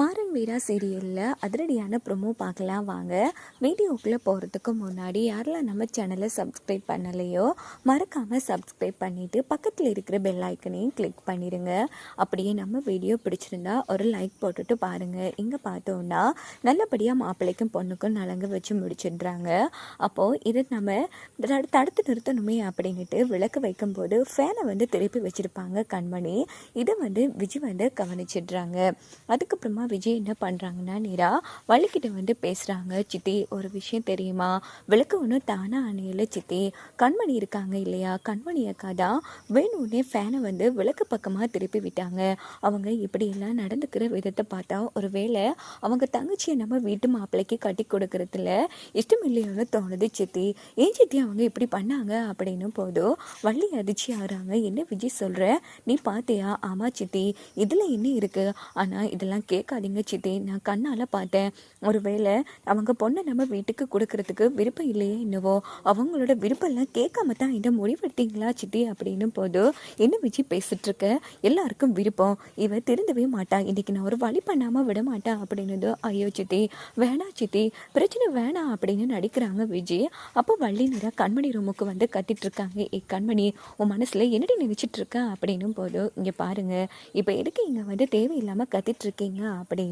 ಸ್ಮಾರಕ மாறன் வீரா சீரியலில் அதிரடியான ப்ரொமோ பார்க்கலாம் வாங்க. வீடியோக்குள்ளே போகிறதுக்கு முன்னாடி யாரெல்லாம் நம்ம சேனலை சப்ஸ்கிரைப் பண்ணலையோ மறக்காமல் சப்ஸ்கிரைப் பண்ணிவிட்டு பக்கத்தில் இருக்கிற பெல் ஐக்கனையும் கிளிக் பண்ணிடுங்க அப்படியே நம்ம வீடியோ பிடிச்சிருந்தா ஒரு லைக் போட்டுட்டு பாருங்கள் இங்கே பார்த்தோன்னா நல்லபடியாக மாப்பிள்ளைக்கும் பொண்ணுக்கும் நலங்கு வச்சு முடிச்சிடுறாங்க. அப்போது இதை நம்ம தடு- தடுத்து நிறுத்தணுமே அப்படின்ட்டு விளக்கு வைக்கும்போது ஃபேனை வந்து திருப்பி வச்சுருப்பாங்க கண்மணி. இதை வந்து விஜய் வந்து கவனிச்சிடுறாங்க. அதுக்கப்புறமா விஜய் என்ன பண்ணுறாங்கன்னா நேரா வள்ளிக்கிட்ட வந்து பேசுகிறாங்க சித்தி ஒரு விஷயம் தெரியுமா? விளக்கு ஒன்று தானாக அணையில சித்தி? கண்மணி இருக்காங்க இல்லையா? கண்மணி அக்கா தான் வேணும்னே ஃபேனை வந்து விளக்கு பக்கமாக திருப்பி விட்டாங்க. அவங்க இப்படியெல்லாம் நடந்துக்கிற விதத்தை பார்த்தா ஒரு வேளை அவங்க தங்கச்சியை நம்ம வீட்டு மாப்பிள்ளைக்கு கட்டி கொடுக்கறதுல இஷ்டம் இல்லையோன்னு தோணுது சித்தி. ஏன் சித்தி அவங்க இப்படி பண்ணாங்க அப்படின்னு போதும் வள்ளி அதிர்ச்சி ஆகிறாங்க. என்ன விஜய் சொல்கிற நீ பார்த்தியா ஆமாம் சித்தி. இதில் என்ன இருக்குது ஆனால் இதெல்லாம் கேட்காதீங்க சித்தி நான் கண்ணால் பார்த்தேன். ஒருவேளை அவங்க பொண்ணை நம்ம வீட்டுக்கு கொடுக்கறதுக்கு விருப்பம் இல்லையே என்னவோ? அவங்களோட விருப்பம்லாம் கேட்காம தான் இதை முடிவெடுத்தீங்களா சித்தி அப்படின்னு போது என்ன விஜய் பேசிட்டு இருக்க எல்லாருக்கும் விருப்பம். இவ திருந்தவே மாட்டா. இன்னைக்கு நான் ஒரு வழி பண்ணாமல் விட மாட்டேன் அப்படின்னது ஐயோ சித்தி. வேணா சித்தி. பிரச்சனை வேணாம் அப்படின்னு நடிக்கிறாங்க விஜய் அப்போ வள்ளி நிறா கண்மணி ரூமுக்கு வந்து கத்திட்டு இருக்காங்க ஏ கண்மணி உன் மனசுல என்னடி நினைச்சிட்டு இருக்க அப்படின்னும் போது இங்கே பாருங்க. இப்போ எதுக்கு இங்கே வந்து தேவையில்லாமல் கத்திட்டு இருக்கீங்க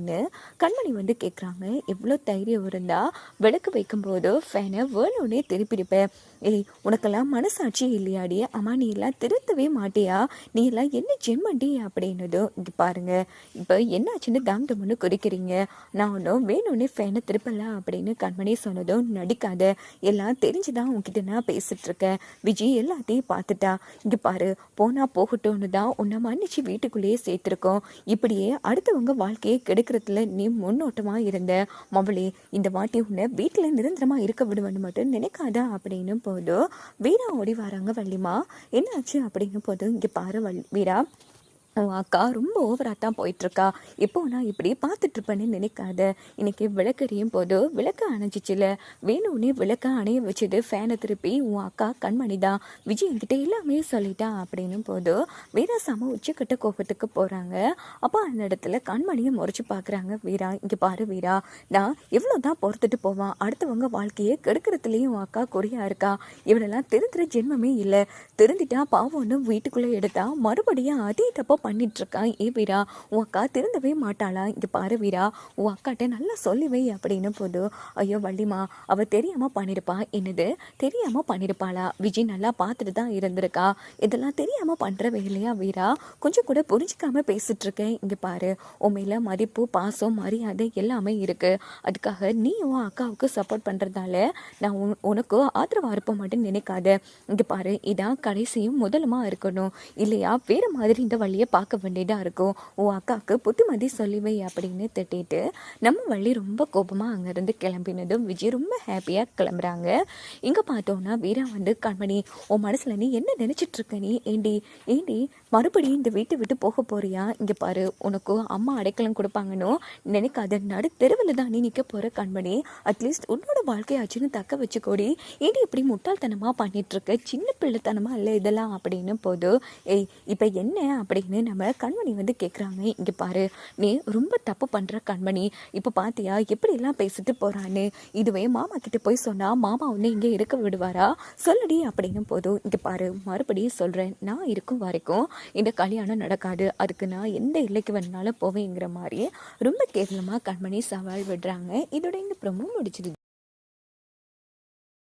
அப்படின்னு கண்மணி வந்து கேட்குறாங்க எவ்வளோ தைரியம் இருந்தா விளக்கு வைக்கும்போது ஃபேனை வேணும்னே திருப்பிடுப்பேன் ஏய் உனக்கெல்லாம் மனசாட்சி இல்லையாடி? அம்மா நீ எல்லாம் திருத்தவே மாட்டியா? நீ எல்லாம் என்ன ஜென்மண்டி? அப்படின்னதும் இங்க பாருங்க. இப்போ என்னாச்சுன்னு தாம் தம்னு குறிக்கிறீங்க நான் ஒன்றும் வேணும்னே ஃபேனை திருப்பல அப்படின்னு கண்மணி சொன்னதும் நடிக்காத. எல்லாம் தெரிஞ்சுதான் உன்கிட்ட நான் பேசிட்டு இருக்கேன் விஜய் எல்லாத்தையும் பார்த்துட்டா. இங்க பாரு போனா போகட்டும்னு தான் உன்னை மன்னிச்சு வீட்டுக்குள்ளேயே சேர்த்துருக்கோம். இப்படியே அடுத்தவங்க வாழ்க்கையை கெடுக்கிறதுல நீ முன்னோட்டமா இருந்த மவளே இந்த வாட்டி உன்னை வீட்டில் நிரந்தரமா இருக்க விடுவேன்னு மட்டும் நினைக்காதா அப்படின்னு போதும் வீரா ஓடி வராங்க வள்ளிமா. என்னாச்சு அப்படின்னு போதும் இங்க பாரு வள் வீரா. உன் அக்கா ரொம்ப ஓவராக தான் போயிட்டுருக்கா. இப்போ நான் இப்படி பார்த்துட்ருப்பேன்னு நினைக்காத. இன்னைக்கு விளக்கறியும் போது விளக்கு அணைஞ்சிச்சுல. வேணும்னே விளக்க அணைய வச்சது ஃபேனை திருப்பி உன் அக்கா கண்மணி தான். விஜய் என்கிட்ட எல்லாமே சொல்லிட்டான் அப்படின்னு போது வீராசாம உச்சக்கட்ட கோபத்துக்கு போகிறாங்க அப்போ அந்த இடத்துல கண்மணியை முறைச்சி பார்க்குறாங்க வீரா. இங்கே பாரு வீரா. நான் எவ்வளோ தான் பொறுத்துட்டு போவான். அடுத்தவங்க வாழ்க்கையை கெடுக்கிறதுலேயும் உன் அக்கா குறையா இருக்கா? இவனெல்லாம் திருந்துற ஜென்மமே இல்லை. திருந்திட்டா பாவம்னு வீட்டுக்குள்ளே எடுத்தா மறுபடியும் அதே தப்போ பண்ணிட்டு ஏ வீரா உன் அக்கா திருந்தவே மாட்டாளா? இங்கே பாரு வீரா உன் அக்காட்ட நல்லா சொல்லிவை அப்படின்னு போது ஐயோ வள்ளிமா அவ தெரியாமல் பண்ணியிருப்பா என்னது? தெரியாமல் பண்ணியிருப்பாளா விஜய் நல்லா பார்த்துட்டு தான் இருந்திருக்கா? இதெல்லாம் தெரியாமல் பண்ணுற வேலையா வீரா? கொஞ்சம் கூட புரிஞ்சிக்காமல் பேசிகிட்ருக்கேன் இங்கே பாரு உண்மையில் மதிப்பு பாசம் மரியாதை எல்லாமே இருக்குது அதுக்காக நீ உன் அக்காவுக்கு சப்போர்ட் பண்ணுறதால நான் உன்- உனக்கு ஆதரவாக இருப்ப மாட்டேன்னு நினைக்காத. இங்கே பாரு இதான் கடைசியும் முதலுமா இருக்கணும். இல்லையா? வேறு மாதிரி இந்த வழியை பார்க்க வேண்டியதாக இருக்கும். உன் அக்காவுக்கு புத்திமதி சொல்லிவை அப்படின்னு திட்டிட்டு நம்ம வள்ளி ரொம்ப கோபமாக அங்கேருந்து கிளம்பினதும் விஜய் ரொம்ப ஹாப்பியாக கிளம்புறாங்க. இங்கே பார்த்தோம்னா வீரா வந்து கண்மணி உன் மனசில் நீ என்ன நினச்சிட்ருக்க நீ? ஏண்டி ஏண்டி மறுபடியும் இந்த வீட்டை விட்டு போக போறியா? இங்கே பாரு உனக்கு அம்மா அடைக்கலம் கொடுப்பாங்கன்னு நினைக்காத நடு தெருவில் தான் நீ நிற்க போகிற கண்மணி. அட்லீஸ்ட் உன்னோட வாழ்க்கையாச்சுன்னு தக்க வச்சுக்கோடி. ஏடி இப்படி முட்டாள்தனமாக பண்ணிட்டு சின்ன பிள்ளைத்தனமாக இல்லை இதெல்லாம்? அப்படின்னு போது ஏய் இப்போ என்ன? அப்படின்னு நம்ம கண்மணி வந்து கேட்குறாங்க இங்கே பாரு நீ ரொம்ப தப்பு பண்ணுற கண்மணி. இப்போ பார்த்தியா எப்படிலாம் பேசிட்டு போகிறான்னு இதுவே மாமா கிட்டே போய் சொன்னால் மாமா ஒன்று இங்கே இருக்க விடுவாரா? சொல்லடி அப்படின்னு போதும் இங்கே பாரு மறுபடியும் சொல்கிறேன் நான் இருக்கும் வரைக்கும் இந்த கல்யாணம் நடக்காது. அதுக்கு நான் எந்த எல்லைக்கு வேணாலும் போவேங்கிற மாதிரி ரொம்ப கேவலமாக கண்மணி சவால் விடுறாங்க. இதோட இந்த ப்ரொமோ முடிச்சிருக்கு